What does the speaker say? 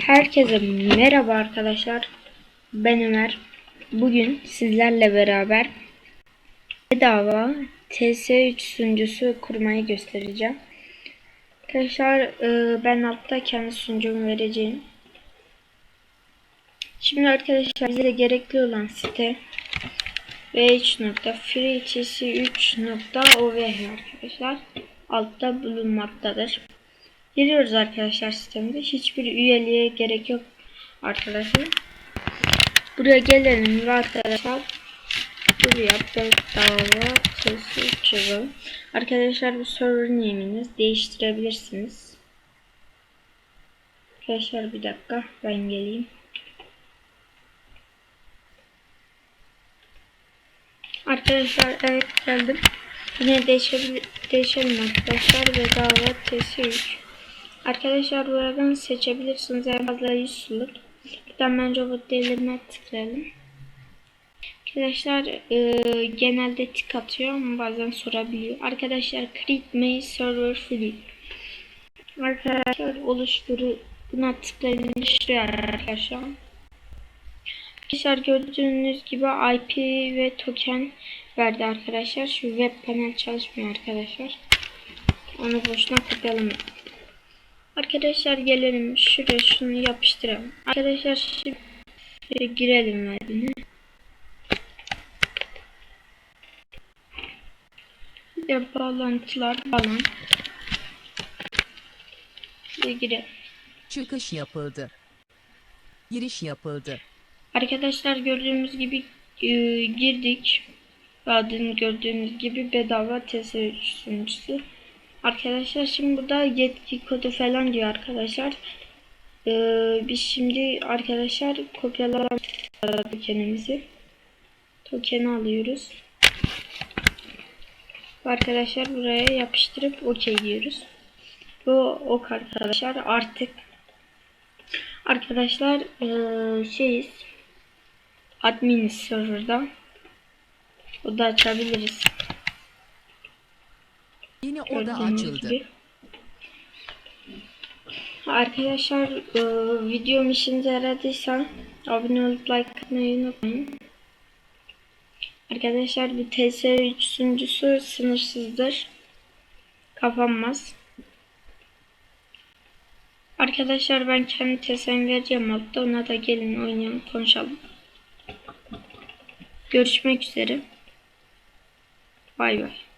Herkese merhaba arkadaşlar. Ben Ömer. Bugün sizlerle beraber bedava TS3 sunucusu kurmayı göstereceğim. Arkadaşlar e, ben altta kendi sunucumu vereceğim. Şimdi arkadaşlar bize gerekli olan site v3.freetc3.ov arkadaşlar altta bulunmaktadır. Giriyoruz arkadaşlar sistemde. Hiçbir üyeliğe gerek yok arkadaşlar. Buraya gelelim arkadaşlar buraya bedava test yazalım. Arkadaşlar bu server name'iniz değiştirebilirsiniz. Arkadaşlar bir dakika ben geleyim. Arkadaşlar evet geldim. Yine değişebilir, değişelim arkadaşlar bedava TS3. Arkadaşlar buradan seçebilirsiniz en fazla 100 slot. Buradan ben robot devlerine tıklayalım. Arkadaşlar e, genelde tik atıyor ama bazen sorabiliyor. Arkadaşlar create my server free. Arkadaşlar oluşturu buna tıklayınca şuraya arkadaşlar. Arkadaşlar gördüğünüz gibi IP ve token verdi arkadaşlar. Şu web panel çalışmıyor arkadaşlar. Onu boşuna kopyalamayın. Arkadaşlar gelelim şuraya şunu yapıştıralım. Arkadaşlar şimdi girelim webine. Ya bağlantılar falan. Ve girelim. Çıkış yapıldı. Giriş yapıldı. Arkadaşlar gördüğümüz gibi e, girdik. Adını gördüğünüz gibi bedava TS3 sunucusu. Arkadaşlar şimdi burada yetki kodu falan diyor arkadaşlar. Ee, biz şimdi arkadaşlar kopyalama tokenimizi tokeni alıyoruz. Arkadaşlar buraya yapıştırıp OK diyoruz. Bu ok arkadaşlar artık arkadaşlar ee, şeyiz admin serverda o da açabiliriz. Yeni oda açıldı. gibi. Arkadaşlar e, videom işinize yaradıysa abone olup like atmayı unutmayın. Arkadaşlar bu TS3 sunucusu sınırsızdır. Kapanmaz. Arkadaşlar ben kendi TS'mi vereceğim altta. Ona da gelin oynayalım konuşalım. Görüşmek üzere. Bay bay.